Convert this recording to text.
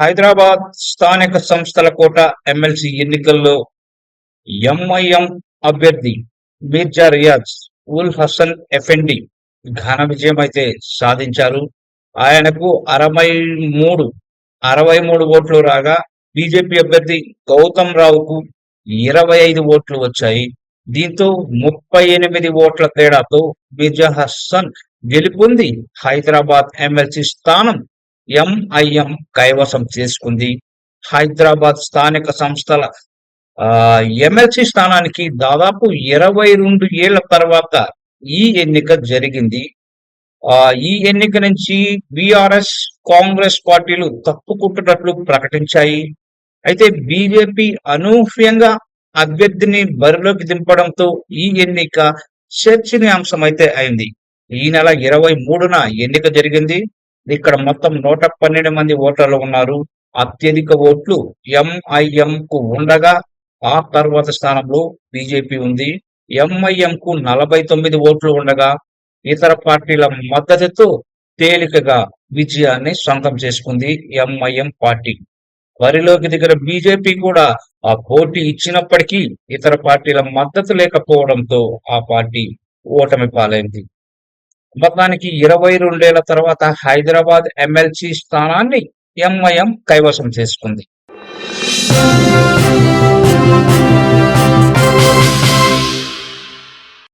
హైదరాబాద్ స్థానిక సంస్థల కోట ఎమ్మెల్సీ ఎన్నికల్లో ఎంఐఎం అభ్యర్థి మీర్జా రియాజ్ ఉల్ హసన్ ఎఫెండి ఘన విజయం అయితే సాధించారు. ఆయనకు అరవై మూడు అరవై మూడు ఓట్లు రాగా బీజేపీ అభ్యర్థి గౌతమ్ రావుకు ఇరవై ఐదు ఓట్లు వచ్చాయి. దీంతో ముప్పై ఎనిమిది ఓట్ల తేడాతో మిర్జా హసన్ గెలుపొంది హైదరాబాద్ ఎమ్మెల్సీ స్థానం ఎంఐఎం కైవసం చేసుకుంది. హైదరాబాద్ స్థానిక సంస్థల ఆ ఎమ్మెల్సీ స్థానానికి దాదాపు ఇరవై రెండు ఏళ్ళ తర్వాత ఈ ఎన్నిక జరిగింది. ఆ ఈ ఎన్నిక నుంచి బీఆర్ఎస్ కాంగ్రెస్ పార్టీలు తప్పుకుంటున్నట్లు ప్రకటించాయి. అయితే బీజేపీ అనూహ్యంగా అభ్యర్థిని బరిలోకి దింపడంతో ఈ ఎన్నిక చర్చనీయాంశం అయితే అయింది. ఈ నెల ఇరవై మూడున ఎన్నిక జరిగింది. ఇక్కడ మొత్తం నూట పన్నెండు మంది ఓటర్లు ఉన్నారు. అత్యధిక ఓట్లు ఎంఐఎం కు ఉండగా ఆ తర్వాత స్థానంలో బీజేపీ ఉంది. ఎంఐఎం కు నలభై తొమ్మిది ఓట్లు ఉండగా ఇతర పార్టీల మద్దతుతో తేలికగా విజయాన్ని సొంతం చేసుకుంది ఎంఐఎం పార్టీ. బరిలోకి దిగిన బీజేపీ కూడా ఆ పోటీ ఇచ్చినప్పటికీ ఇతర పార్టీల మద్దతు లేకపోవడంతో ఆ పార్టీ ఓటమి పాలైంది. మొత్తానికి ఇరవై రెండేళ్ళ తర్వాత హైదరాబాద్ ఎమ్మెల్సీ స్థానాన్ని ఎంఐఎం కైవసం చేసుకుంది.